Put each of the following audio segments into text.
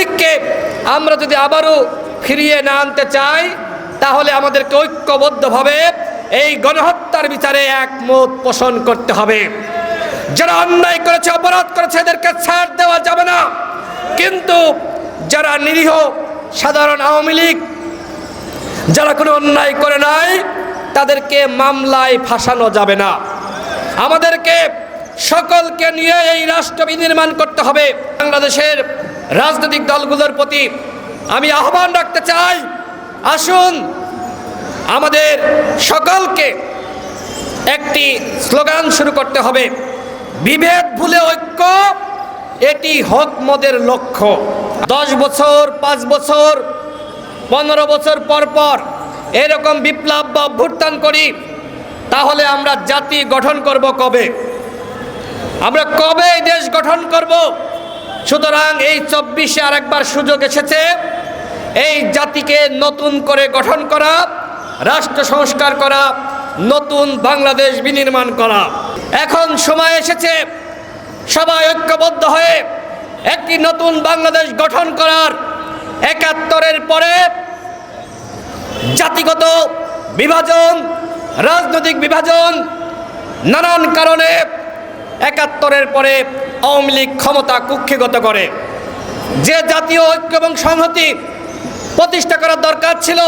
লীগকে আমরা যদি আবারও ফিরিয়ে না আনতে চাই, তাহলে আমাদেরকে ঐক্যবদ্ধভাবে এই গণহত্যার বিচারে একমত পোষণ করতে হবে। যারা অন্যায় করেছে, অপরাধ করেছে, এদেরকে ছাড় দেওয়া যাবে না। কিন্তু যারা নিরীহ, সাধারণ আওয়ামী লীগ, যারা কোনো অন্যায় করে নাই, তাদেরকে মামলায় ফাঁসানো যাবে না। আমাদেরকে সকলকে নিয়ে এই রাষ্ট্র বিনির্মাণ করতে হবে। বাংলাদেশের রাজনৈতিক দলগুলোর প্রতি আমি আহ্বান রাখতে চাই, আসুন আমাদের সকলকে একটি স্লোগান শুরু করতে হবে, বিভেদ ভুলে ঐক্য, এটি হক মদের লক্ষ্য। দশ বছর, পাঁচ বছর, পনেরো বছর পর পর এরকম বিপ্লব বা অভ্যুত্থান করি, তাহলে আমরা জাতি গঠন করব কবে? আমরা কবে দেশ গঠন করব? সুতরাং এই চব্বিশে আরেকবার সুযোগ এসেছে। এই জাতিকে নতুন করে গঠন করা, রাষ্ট্র সংস্কার করা, নতুন বাংলাদেশ বিনির্মাণ করা। এখন সময় এসেছে, সবাই ঐক্যবদ্ধ হয়ে একটি নতুন বাংলাদেশ গঠন করার। একাত্তরের পরে জাতিগত বিভাজন, রাজনৈতিক বিভাজন নানান কারণে একাত্তরের পরে আওয়ামী লীগ ক্ষমতা কুক্ষিগত করে। যে জাতীয় ঐক্য এবং সংহতি প্রতিষ্ঠা করার দরকার ছিল,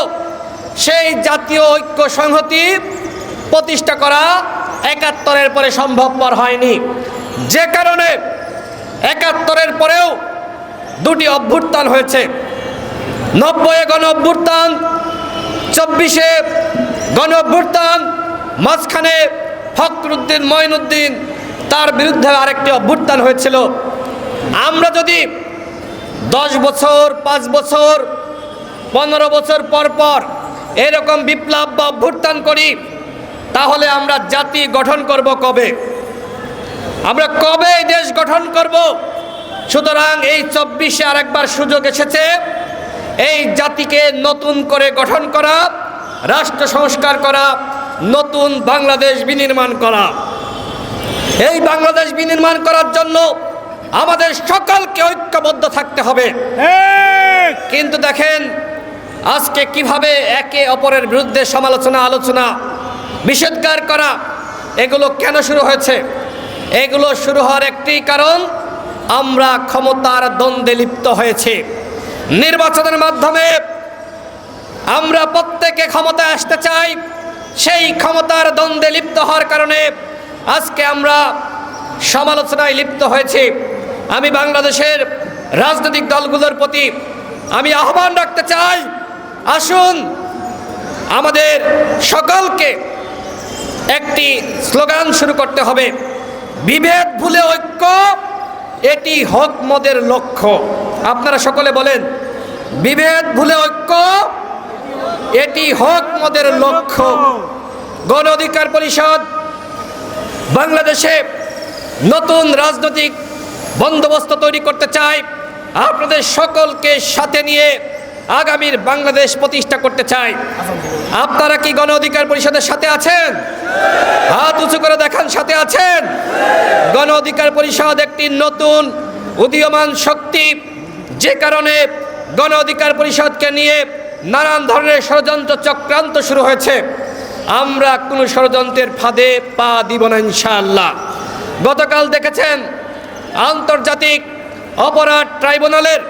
সেই জাতীয় ঐক্য সংহতি প্রতিষ্ঠা করা একাত্তরের পরে সম্ভবপর হয়নি। যে কারণে একাত্তরের পরেও দুটি অভ্যুত্থান হয়েছে। নব্বইয়ে গণ অভ্যুত্থান চব্বিশে গণ অভ্যুত্থান মাঝখানে ফখরুদ্দিন মঈনুদ্দিন তার বিরুদ্ধে আরেকটি অভ্যুত্থান হয়েছিল। আমরা যদি দশ বছর, পাঁচ বছর, পনেরো বছর পর পর এরকম বিপ্লব বা অভ্যুত্থান করি, তাহলে আমরা জাতি গঠন করব কবে? আমরা কবে এই দেশ গঠন করব? সুতরাং এই চব্বিশে আরেকবার সুযোগ এসেছে, এই জাতিকে নতুন করে গঠন করা, রাষ্ট্র সংস্কার করা, নতুন বাংলাদেশ বিনির্মাণ করা। এই বাংলাদেশ বিনির্মাণ করার জন্য আমাদের সকলকে ঐক্যবদ্ধ থাকতে হবে। কিন্তু দেখেন আজকে কীভাবে একে অপরের বিরুদ্ধে সমালোচনা আলোচনা বিষেধগার করা এগুলো কেন শুরু হয়েছে? এগুলো শুরু হওয়ার একটি কারণ আমরা ক্ষমতার দ্বন্দ্বে লিপ্ত হয়েছে। নির্বাচনের মাধ্যমে আমরা প্রত্যেকে ক্ষমতায় আসতে চাই সেই ক্ষমতার দ্বন্দ্বে লিপ্ত হওয়ার কারণে আজকে আমরা সমালোচনায় লিপ্ত হয়েছি। আমি বাংলাদেশের রাজনৈতিক দলগুলোর প্রতি আমি আহ্বান রাখতে চাই, আসুন আমাদের সকলকে একটি স্লোগান শুরু করতে হবে, বিভেদ ভুলে ঐক্য, এটি হক মদের লক্ষ্য। আপনারা সকলে বলেন, বিভেদ ভুলে ঐক্য, এটি হক মদের লক্ষ্য। গণ অধিকার পরিষদ বাংলাদেশে নতুন রাজনৈতিক বন্দোবস্ত তৈরি করতে চাই। আপনাদের সকলকে সাথে নিয়ে আগামীর বাংলাদেশ প্রতিষ্ঠা করতে চাই। আপনারা কি গণ অধিকার পরিষদের সাথে আছেন? হাত উঁচু করে দেখান, সাথে আছেন? গণ অধিকার পরিষদ একটি নতুন উদীয়মান শক্তি। যে কারণে গণ অধিকার পরিষদকে নিয়ে নানান ধরনের ষড়যন্ত্র চক্রান্ত শুরু হয়েছে। আমরা কোনো ষড়যন্ত্রের ফাঁদে পা দিব না ইনশাআল্লাহ। গতকাল দেখেছেন আন্তর্জাতিক অপরাধ ট্রাইব্যুনালের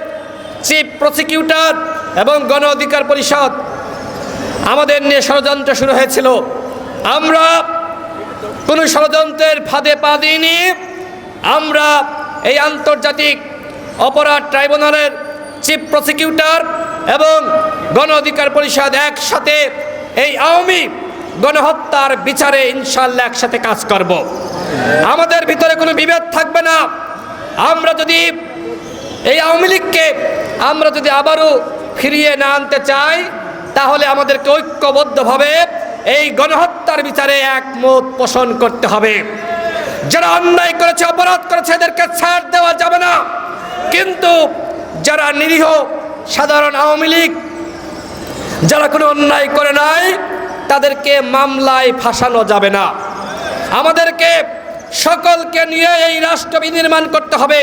চিফ প্রসিকিউটর এবং গণ অধিকার পরিষদ আমাদের নিয়ে ষড়যন্ত্র শুরু হয়েছিল। আমরা কোনো ষড়যন্ত্রের ফাঁদে পা দিইনি। আমরা এই আন্তর্জাতিক অপরাধ ট্রাইব্যুনালের চিফ প্রসিকিউটর এবং গণ অধিকার পরিষদ একসাথে এই আওয়ামী গণহত্যার বিচারে ইনশাল্লাহ একসাথে কাজ করব। আমাদের ভিতরে কোনো বিভেদ থাকবে না। আমরা যদি এই আওয়ামী লীগকে আমরা যদি আবারও ফিরিয়ে না আনতে চাই, তাহলে আমাদেরকে ঐক্যবদ্ধভাবে এই গণহত্যার বিচারে একমত পোষণ করতে হবে। যারা অন্যায় করেছে, অপরাধ করেছে, এদেরকে ছাড় দেওয়া যাবে না। কিন্তু যারা নিরীহ, সাধারণ আওয়ামী লীগ, যারা কোনো অন্যায় করে নাই তাদেরকে মামলায় ফাঁসানো যাবে না। আমাদেরকে সকলকে নিয়ে এই রাষ্ট্র বিনির্মাণ করতে হবে।